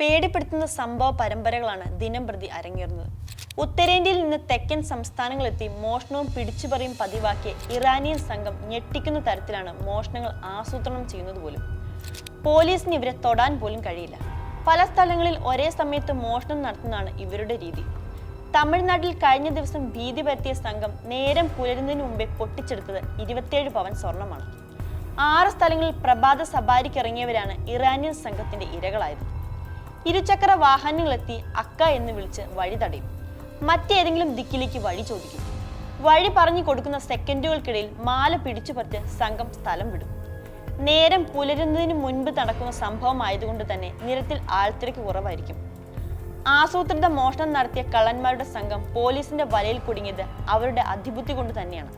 പേടിപ്പെടുത്തുന്ന സംഭവ പരമ്പരകളാണ് ദിനം പ്രതി അരങ്ങേറുന്നത്. ഉത്തരേന്ത്യയിൽ നിന്ന് തെക്കൻ സംസ്ഥാനങ്ങളെത്തി മോഷണവും പിടിച്ചുപറിയും പതിവാക്കിയ ഇറാനിയൻ സംഘം ഞെട്ടിക്കുന്ന തരത്തിലാണ് മോഷണങ്ങൾ ആസൂത്രണം ചെയ്യുന്നത് പോലും. പോലീസിന് ഇവരെ തൊടാൻ പോലും കഴിയില്ല. പല സ്ഥലങ്ങളിൽ ഒരേ സമയത്ത് മോഷണം നടത്തുന്നതാണ് ഇവരുടെ രീതി. തമിഴ്നാട്ടിൽ കഴിഞ്ഞ ദിവസം ഭീതി പരത്തിയ സംഘം നേരം പുലരുന്നതിന് മുമ്പേ പൊട്ടിച്ചെടുത്തത് ഇരുപത്തിയേഴ് പവൻ സ്വർണമാണ്. ആറ് സ്ഥലങ്ങളിൽ പ്രഭാത സബാരിക്കിറങ്ങിയവരാണ് ഇറാനിയൻ സംഘത്തിന്റെ ഇരകളായത്. ഇരുചക്ര വാഹനങ്ങളെത്തി അക്ക എന്ന് വിളിച്ച് വഴി തടയും. മറ്റേതെങ്കിലും ദിക്കിലേക്ക് വഴി ചോദിക്കും. വഴി പറഞ്ഞു കൊടുക്കുന്ന സെക്കൻഡുകൾക്കിടയിൽ മാല പിടിച്ചു പറ്റ് സംഘം സ്ഥലം വിടും. നേരം പുലരുന്നതിന് മുൻപ് നടക്കുന്ന സംഭവമായതുകൊണ്ട് തന്നെ നിരത്തിൽ ആൾത്തിരക്ക് കുറവായിരിക്കും. ആസൂത്രിത മോഷണം നടത്തിയ കള്ളന്മാരുടെ സംഘം പോലീസിന്റെ വലയിൽ കുടുങ്ങിയത് അവരുടെ അധിപുത്തി കൊണ്ട് തന്നെയാണ്.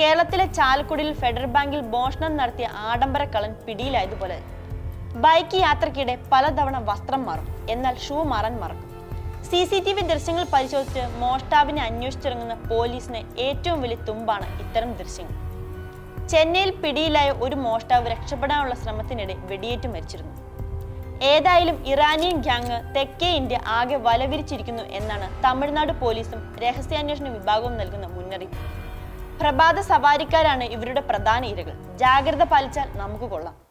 കേരളത്തിലെ ചാലക്കുടിയിൽ ഫെഡറൽ ബാങ്കിൽ മോഷണം നടത്തിയ ആഡംബര കള്ളൻ പിടിയിലായതുപോലെ ബൈക്ക് യാത്രക്കിടെ പലതവണ വസ്ത്രം മാറും. എന്നാൽ ഷൂ മാറാൻ മറക്കും. സി സി ടി വി ദൃശ്യങ്ങൾ പരിശോധിച്ച് മോഷ്ടാവിനെ അന്വേഷിച്ചിറങ്ങുന്ന പോലീസിന് ഏറ്റവും വലിയ തുമ്പാണ് ഇത്തരം ദൃശ്യങ്ങൾ. ചെന്നൈയിൽ പിടിയിലായ ഒരു മോഷ്ടാവ് രക്ഷപ്പെടാനുള്ള ശ്രമത്തിനിടെ വെടിയേറ്റ് മരിച്ചിരുന്നു. ഏതായാലും ഇറാനിയൻ ഗ്യാങ് തെക്കേ ഇന്ത്യ ആകെ വലവിരിച്ചിരിക്കുന്നു എന്നാണ് തമിഴ്നാട് പോലീസും രഹസ്യാന്വേഷണ വിഭാഗവും നൽകുന്ന മുന്നറിയിപ്പ്. പ്രഭാത സവാരിക്കാരാണ് ഇവരുടെ പ്രധാന ഇരകൾ. ജാഗ്രത പാലിച്ചാൽ നമുക്ക് കൊള്ളാം.